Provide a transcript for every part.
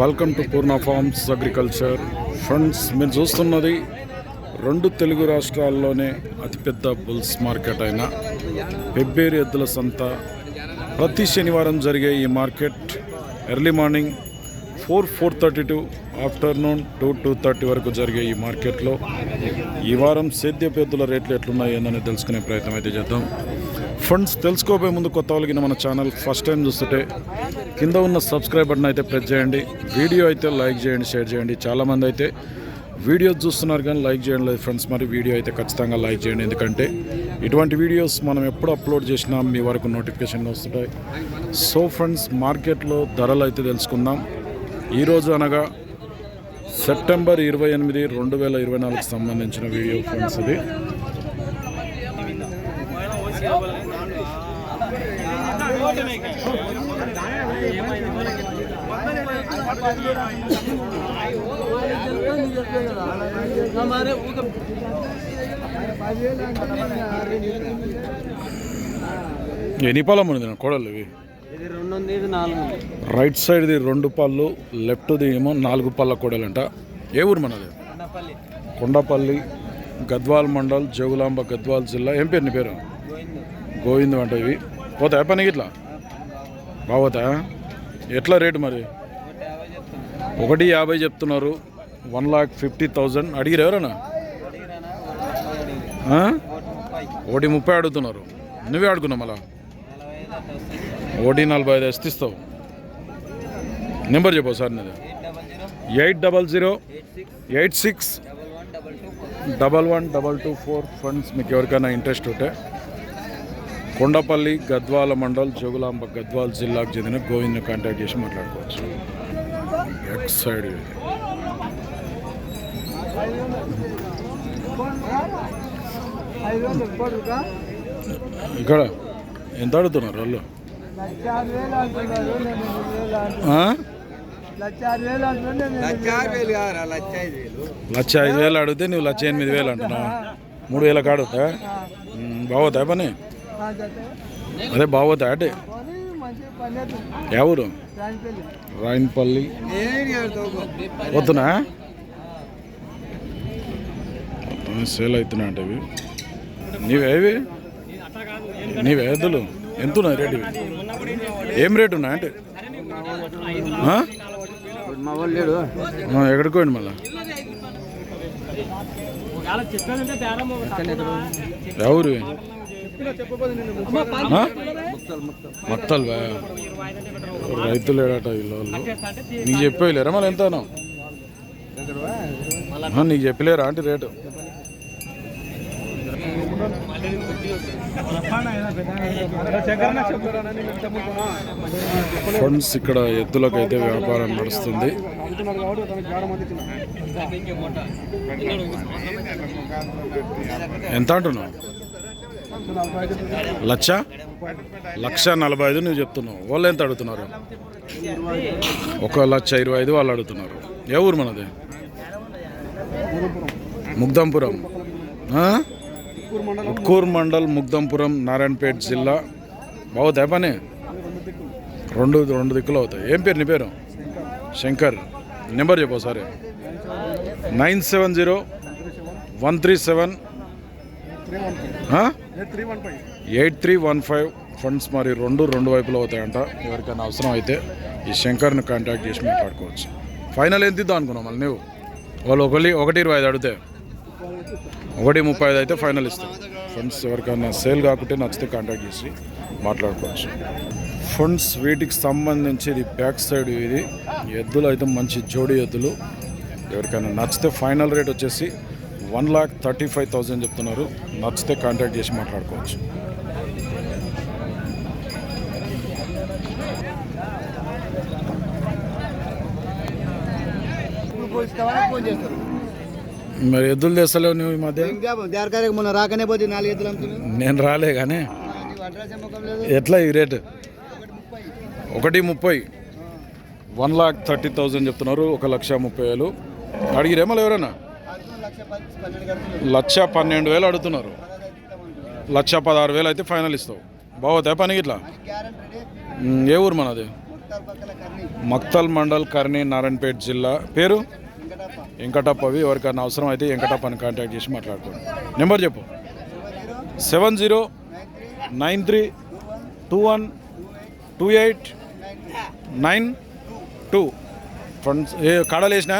Welcome to Purna farms agriculture friends మీరు చూస్తున్నది రెండు తెలుగు రాష్ట్రాల్లోనే అతిపెద్ద బుల్స్ మార్కెట్ అయిన పెబ్బేరు ఎద్దుల సంత. ప్రతి శనివారం జరిగే ఈ market early morning four four thirty to afternoon two two thirty వరకు జరిగే ఈ మార్కెట్లో ఈ వారం సేద్యపు ఎద్దుల రేట్లు ఎట్లున్నాయి ఏందని తెలుసుకునే ప్రయత్నం అయితే చేద్దాం. ఫండ్స్ తెలుసుకోబోయే ముందు కొత్త వాళ్ళకి మన ఛానల్ ఫస్ట్ టైం చూస్తుంటే కింద ఉన్న సబ్స్క్రైబ్ బటన్ అయితే ప్రెస్ చేయండి. వీడియో అయితే లైక్ చేయండి షేర్ చేయండి. చాలామంది అయితే వీడియో చూస్తున్నారు కానీ లైక్ చేయండి లేదు ఫ్రెండ్స్ మరి వీడియో అయితే ఖచ్చితంగా లైక్ చేయండి. ఎందుకంటే ఇటువంటి వీడియోస్ మనం ఎప్పుడు అప్లోడ్ చేసినా మీ వరకు నోటిఫికేషన్ వస్తుంటాయి. సో ఫ్రెండ్స్ మార్కెట్లో ధరలు అయితే తెలుసుకుందాం. ఈరోజు అనగా సెప్టెంబర్ ఇరవై ఎనిమిది రెండు వేల ఇరవై నాలుగుకి సంబంధించిన వీడియో ఫ్రెండ్స్ ఇది. हमारे ఎన్ని పొలం ఉంది కోడలు ఇవి ఇది రెండు ఉంది ఇది నాలుగు ఉంది రైట్ సైడ్ది రెండు పళ్ళు లెఫ్ట్ది ఏమో నాలుగు పళ్ళ కోడలంట ఏ ఊరు మనది కొండపల్లి కొండపల్లి గద్వాల్ మండల్ జోగులాంబ గద్వాల్ జిల్లా ఏం పేరు నీ పేరు గోవింద్ గోవింద్ అంట ఇవి పోతాయా పనికి ఇట్లా బాగోతాయా ఎట్లా రేటు మరి ఒకటి యాభై చెప్తున్నారు. One lakh fifty thousand. అడిగిరు ఎవరన్నా? ఒకటి ముప్పై అడుగుతున్నారు. నువ్వే అడుగున్నావు మళ్ళా. ఒకటి నలభై ఐదు వేస్తే ఇస్తావు. నెంబర్ చెప్పవు సార్ నేను eight double zero eight six double one double two four friends మీకు ఎవరికైనా ఇంట్రెస్ట్ ఉంటే కొండపల్లి గద్వాల మండల్ జోగులాంబ గద్వాల్ జిల్లాకు చెందిన గోవింద్ని కాంటాక్ట్ చేసి మాట్లాడుకోవచ్చు. ఎక్స్ సైడ్ ఇక్కడ ఎంత అడుగుతున్నారు వాళ్ళు? లక్ష ఆ? ఐదు వేలు లక్ష ఐదు వేలు అడిగితే నువ్వు లక్ష ఎనిమిది వేలు అంటున్నావు? మూడు వేలకు అడుగుతా? బాగోతా పని? అదే బాగోతా అంటే? ఎవరు? రాయన్పల్లి. వద్దునా సేల్ అవుతున్నా అంటే ఇవి? నీవేవి నీవే ఎద్దులు? ఎంత ఉన్నాయి రేటు ఏం రేటు ఉన్నాయి అంటే? ఎక్కడికి పోయింది మళ్ళా? ఎవరు మక్తల్ బా రైతులు ఏడట వీళ్ళు నీకు చెప్పలేరా మళ్ళీ ఎంతనో? ఆ, నీకు చెప్పలేరా అంటే రేటు? ఫండ్స్ ఇక్కడ ఎద్దులకైతే వ్యాపారం నడుస్తుంది. ఎంత అంటున్నావు? లచ్చ? లక్ష నలభై ఐదు నువ్వు చెప్తున్నావు. వాళ్ళు ఎంత అడుగుతున్నారు? ఒక లక్ష ఇరవై ఐదు వాళ్ళు అడుగుతున్నారు. ఏ ఊరు మనది? ముగ్దంపురం ఉట్కూర్ ఉట్కూరు మండల్ ముగ్దంపురం నారాయణపేట జిల్లా. బాగుతాయి పని రెండు రెండు దిక్కులు అవుతాయి. ఏం పేరు నీ పేరు? శంకర్. నెంబర్ చెప్పు ఒకసారి. Nine seven zero one three seven. Eight three one five friends మరి రెండు రెండు వైపులు అవుతాయంట. ఎవరికైనా అవసరం అయితే ఈ శంకర్ని కాంటాక్ట్ చేసి మాట్లాడుకోవచ్చు. ఫైనల్ ఎంత ఇద్దాం అనుకున్నావు మళ్ళీ నువ్వు వాళ్ళు ఒకటి ఒకటి ఇరవై ఐదు అడిగితే ఒకటి ముప్పై ఐదు అయితే ఫైనల్ ఇస్తాం. ఫండ్స్ ఎవరికైనా సేల్ కాకుంటే నచ్చితే కాంటాక్ట్ చేసి మాట్లాడుకోవచ్చు. ఫండ్స్ వీటికి సంబంధించి ఇది బ్యాక్ సైడ్ ఇది. ఎద్దులు అయితే మంచి జోడి ఎద్దులు. ఎవరికైనా నచ్చితే ఫైనల్ రేట్ వచ్చేసి one lakh thirty five thousand చెప్తున్నారు. నచ్చితే కాంటాక్ట్ చేసి మాట్లాడుకోవచ్చు. మరి ఎద్దులు తెస్తలేవు నువ్వు ఈ మధ్య? మొన్న రాకనే పోతే నాలుగు ఎద్దులు నేను రాలే కానీ ఎట్లా ఈ రేటు? ఒకటి ముప్పై. వన్ లాక్ థర్టీ థౌజండ్ చెప్తున్నారు. ఒక లక్ష ముప్పై వేలు. అడిగిరేమో ఎవరైనా లక్ష పన్నెండు వేలు అడుగుతున్నారు. లక్ష పదహారు వేలు అయితే ఫైనల్ ఇస్తావు. బాగోతాయి పని ఇట్లా ఏ ఊరు మనది? మక్తల్ మండల్ కర్ణి నారాయణపేట జిల్లా. పేరు? వెంకటప్పవి. ఎవరికైనా అవసరం అయితే వెంకటప్పని కాంటాక్ట్ చేసి మాట్లాడుకోండి. నెంబర్ చెప్పు. Seven zero nine three two one two eight nine two. Friends ఏ కడలు వేసినా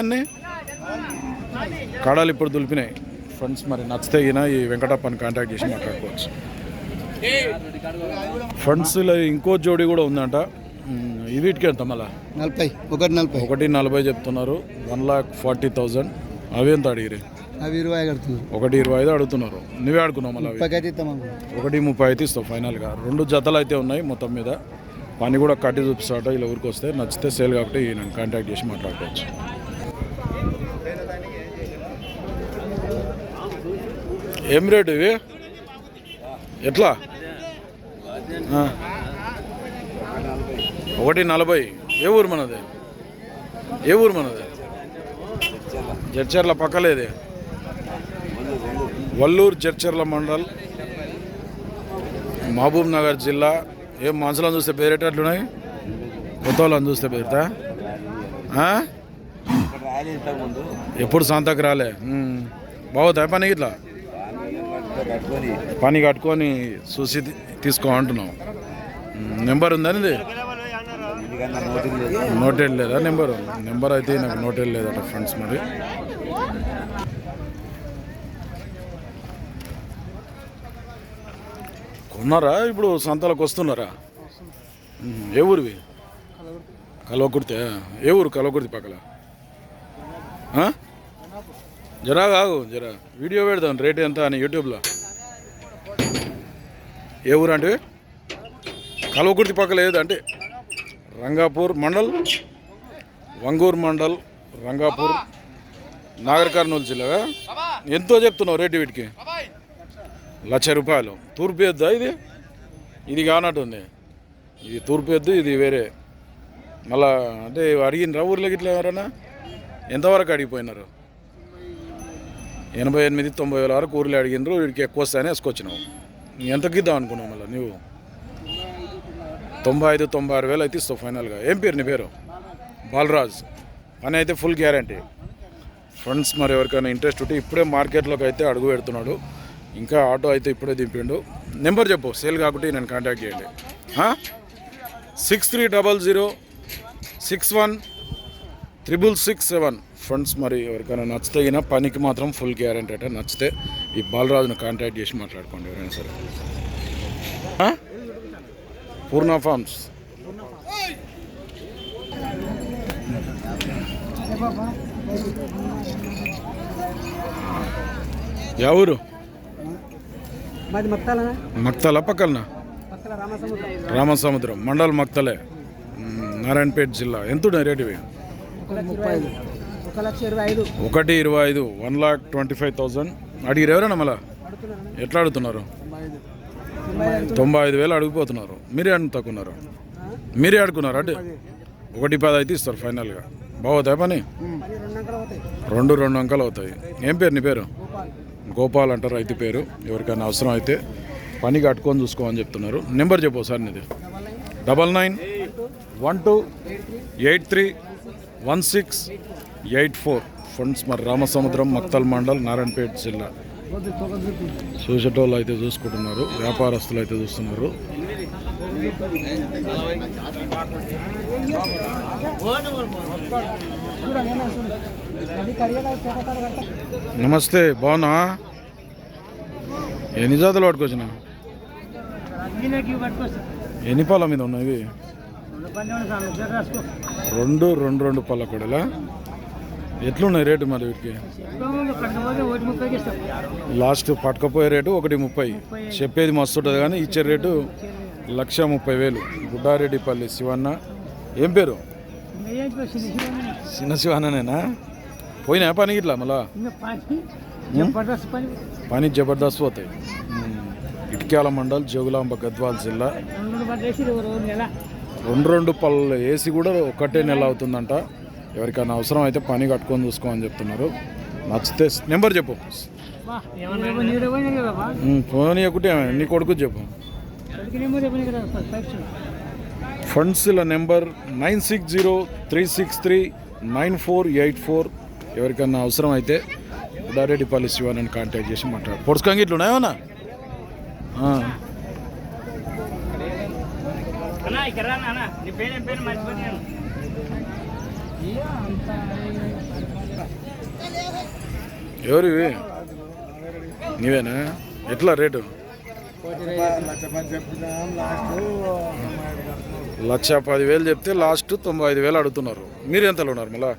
కడలు ఇప్పుడు దులిపినాయి. ఫ్రెండ్స్ మరి నచ్చితే ఈయన ఈ వెంకటప్పని కాంటాక్ట్ చేసి మాట్లాడుకోవచ్చు. ఫ్రెండ్స్లో ఇంకో జోడి కూడా ఉందంట. ఇది వీటికి ఎంత మళ్ళా? నలభై ఒకటి నలభై. ఒకటి నలభై చెప్తున్నారు. వన్ లాక్ ఫార్టీ థౌజండ్ అవి ఎంత అడిగిరి? అవి ఇరవై కడుతున్నారు ఒకటి ఇరవై ఐదు అడుగుతున్నారు. నువ్వే అడుగున్నావు మళ్ళీ ఒకటి ముప్పై అయితే ఇస్తావు ఫైనల్గా. రెండు జతలు అయితే ఉన్నాయి మొత్తం మీద. పని కూడా కట్టి చూపిస్తాట ఇలా ఊరికి వస్తే నచ్చితే సేల్ కాబట్టి నేను కాంటాక్ట్ చేసి మాట్లాడుకోవచ్చు. ఏం రేటు ఇవి? ఎట్లా. ఒకటి నలభై. ఏ ఊరు మనది? ఏ ఊరు మనది? జడ్చర్ల పక్కలేదే వల్లూరు జడ్చర్ల మండల్. మహబూబ్ నగర్ జిల్లా. ఏం మనుషులను చూస్తే పేరేటట్లున్నాయి కొత్త వాళ్ళని చూస్తే పేరుతా? ఎప్పుడు సంతకు రాలే. బాగుతాయి పని ఇట్లా? పని కట్టుకొని చూసి తీ- తీసుకో అంటున్నాం ఉమ్, నెంబర్ ఉందని ఇది నోటెడ్ లేదా నెంబర్? నెంబర్ అయితే నాకు నోటెడ్ లేదట ఫ్రెండ్స్ మరి. కొన్నారా? ఇప్పుడు సంతలకు వస్తున్నారా? ఏ ఊరివి? కలవకుర్తి. ఏ ఊరు కలవకుర్తి పక్కల? జరా కాదు జరా. వీడియో పెడదాం రేట్ ఎంత అని యూట్యూబ్లో. ఏ ఊరు అంటే? కలవకుర్తి పక్కల లేదు అంటే? రంగాపూర్ మండల్ వంగూరు మండల్ రంగాపూర్ నాగర్ కర్నూలు జిల్లా ఎంతో చెప్తున్నావు రేటు వీటికి. లక్ష రూపాయలు. తూర్పు ఎద్దా ఇది? ఇది కానట్టుంది. ఇది తూర్పు ఎద్దు ఇది వేరే. మళ్ళా అంటే అడిగినరా ఊర్లోకి ఇట్లా ఎవరైనా ఎంతవరకు అడిగిపోయినారు? ఎనభై ఎనిమిది తొంభై వేల వరకు ఊర్లో అడిగినారు వీడికి ఎక్కువ వస్తాయని వేసుకొచ్చినావు. ఎంతకి ఇద్దాం అనుకున్నావు మళ్ళీ నువ్వు తొంభై ఐదు తొంభై ఆరు వేలు అయితే ఇస్తావు ఫైనల్గా. ఏం పేరు నీ పేరు? బాలరాజ్. పని అయితే ఫుల్ గ్యారంటీ. ఫ్రెండ్స్ మరి ఎవరికైనా ఇంట్రెస్ట్ ఉంటే ఇప్పుడే మార్కెట్లోకి అయితే అడుగు పెడుతున్నాడు. ఇంకా ఆటో అయితే ఇప్పుడే దింపిండు. నెంబర్ చెప్పు సేల్ కాకుంటే నేను కాంటాక్ట్ చేయండి. Six three double zero six one triple six seven. Friends మరి ఎవరికైనా నచ్చితే అయినా పనికి మాత్రం ఫుల్ గ్యారంటీ అట నచ్చితే ఈ బాలరాజును కాంటాక్ట్ చేసి మాట్లాడుకోండి ఎవరైనా సరే? పూర్ణ ఫార్మ్స్ మత్తాలనా మక్తల పక్కలనా పక్కన రామసముద్రం. మండల్ మక్తలే. నారాయణపేట జిల్లా. ఎంత ఉన్నాయి రేటు ఇవి? ఒక లక్ష ఇరవై ఐదు. ఒకటి ఇరవై ఐదు one lakh twenty five thousand. అడిగిరు ఎవరైనా మళ్ళా? ఎట్లా అడుగుతున్నారు? తొంభై ఐదు వేలు అడిగిపోతున్నారు. మీరే అడుగుతున్నారు మీరే అడుగున్నారు అంటే ఒకటి పది అయితే ఇస్తారు ఫైనల్గా. బాగుతాయి పని? రెండు రెండు అంకాలు అవుతాయి. ఏం పేరు నీ పేరు? గోపాల్ గోపాల్ అంటారు రైతు పేరు. ఎవరికైనా అవసరం అయితే పని కట్టుకొని చూసుకోమని చెప్తున్నారు. నెంబర్ చెప్పు సార్ నీది. Double nine one two eight three one six eight four. Friends మరి రామసముద్రం మక్తల్ మండల్ నారాయణపేట జిల్లా. చూసేటోళ్ళు అయితే చూసుకుంటున్నారు. వ్యాపారస్తులు అయితే చూస్తున్నారు. నమస్తే బాగున్నా? ఎన్ని జాతులు పట్టుకొచ్చిన? ఎన్ని పళ్ళ మీద ఉన్నాయి రెండు రెండు రెండు పళ్ళ కూడా ఎట్లున్నాయి రేటు మరి వీటికి? లాస్ట్ పట్టుకపోయే రేటు ఒకటి ముప్పై. చెప్పేది మస్తు ఉంటుంది కానీ ఇచ్చే రేటు లక్ష ముప్పై వేలు. గుడ్డారెడ్డిపల్లి శివన్న. ఏం పేరు? చిన్న శివన్ననేనా? పోయినా పని ఇట్లా మళ్ళా? పని జబర్దస్త్ పోతాయి. ఇటుక్యాల మండల్ జోగులాంబ గద్వాల్ జిల్లా. రెండు రెండు రెండు పళ్ళు వేసి కూడా ఒకటే నెల అవుతుందంట. ఎవరికైనా అవసరం అయితే పని కట్టుకొని చూసుకోమని చెప్తున్నారు. నచ్చితే నెంబర్ చెప్పు. ఫోన్ ఇవ్వకుంటే నీ కొడుకు చెప్పు. ఫండ్స్ల number nine six zero three six three nine four eight four. ఎవరికన్నా అవసరం అయితే బుడారెడ్డి పాలసీ శివానని కాంటాక్ట్ చేసి మాట్లాడు. పొడుచుకంగా ఇట్లా ఉన్నాయన్నా అన్నా ఇక్కడ రా నాన్న నీ పేరు ఏం పేరు? మర్చిపోయాను ఎవరివి? నీవేనా? ఎట్లా రేటు? లక్ష పది పదివేలు చెప్తే లాస్ట్ తొంభై ఐదు వేలు అడుగుతున్నారు. మీరు ఎంతలో ఉన్నారు మళ్ళా?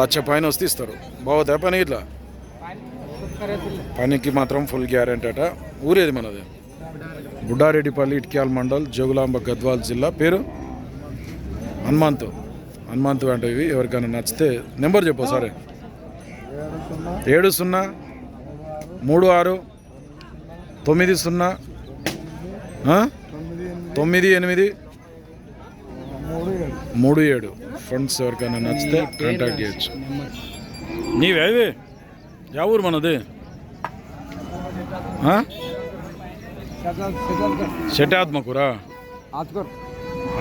లక్ష పైన వస్తే ఇస్తారు. బాగుతా పని ఇట్లా పనికి మాత్రం ఫుల్ గ్యారెంటీ అట. ఊరేది మనది? బుడ్డారెడ్డిపల్లి ఇట్క్యాల్ మండల్ జోగులాంబ గద్వాల్ జిల్లా. పేరు? హనుమంత్. హనుమంత్ అంటే ఇవి ఎవరికైనా నచ్చితే నెంబర్ చెప్పు సరే ఏడు సున్నా మూడు ఆరు తొమ్మిది సున్నా? తొమ్మిది ఎనిమిది మూడు ఏడు. ఫండ్స్ ఎవరికైనా నచ్చితే కాంటాక్ట్ చేయొచ్చు. నీవే ఇవి యా ఊరు మనది. ఆ?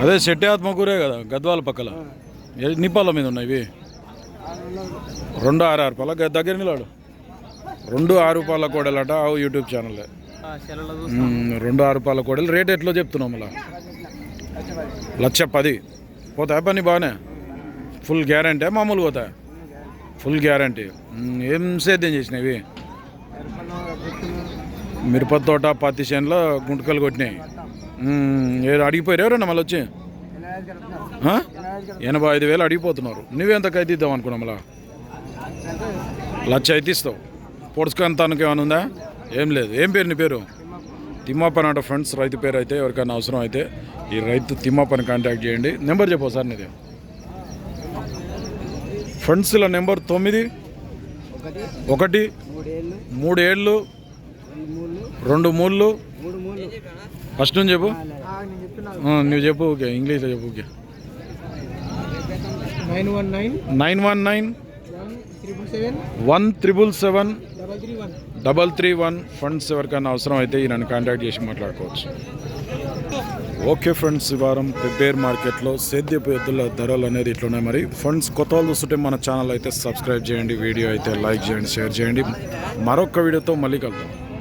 అదే శెట్టి ఆత్మకూరే కదా గద్వాల పక్కల. నిప్పాల మీద ఉన్నాయి ఇవి? రెండు ఆరు ఆరు పాల దగ్గర నిలాడు రెండు ఆరు పాల కోడలట ఆ యూట్యూబ్ ఛానల్. రెండు ఆరు పాల కోడలు. రేట్ ఎట్లా చెప్తున్నావు మళ్ళా? లక్ష పది. పోతాయి పని బాగానే? ఫుల్ గ్యారంటీ మామూలు పోతాయి? Full guarantee. ఏం సేద్యం చేసినాయి ఇవి? మిరప తోట పత్తి చేనులో గుంటకలు కొట్టినాయి. అడిగిపోయారు ఎవరన్నా మళ్ళీ వచ్చి? ఎనభై ఐదు వేలు అడిగిపోతున్నారు. నువ్వెంత అయితే ఇద్దాం అనుకున్నాం మళ్ళా? లచ్చ అయితే ఇస్తావు. పొడుచుకంతానికి ఏమైనా ఉందా? ఏం లేదు. ఏం పేరు నీ పేరు? తిమ్మాపని అంట ఫ్రెండ్స్ రైతు పేరు అయితే ఎవరికైనా అవసరం అయితే ఈ రైతు తిమ్మాపని కాంటాక్ట్ చేయండి. నెంబర్ చెప్పు సార్ నీది. ఫ్రెండ్స్ల నెంబర్ తొమ్మిది ఒకటి మూడేళ్ళు రెండు మూళ్ళు ఫస్ట్ నుంచి చెప్పు. నువ్వు చెప్పు ఓకే. ఇంగ్లీష్లో చెప్పు okay. Nine one nine one triple seven double three one. Friends ఎవరికైనా అవసరం అయితే ఈ నన్ను కాంటాక్ట్ చేసి మాట్లాడుకోవచ్చు. ఓకే ఫ్రెండ్స్ ఈ వారం పెబ్బేర్ మార్కెట్లో సేద్యపు ఎద్దుల ధరలు అనేది ఇట్లున్నాయి. మరి ఫండ్స్ కొత్త వాళ్ళు చూస్తుంటే మన ఛానల్ అయితే సబ్స్క్రైబ్ చేయండి వీడియో అయితే లైక్ చేయండి షేర్ చేయండి. మరొక వీడియోతో మళ్ళీ కలుద్దాం.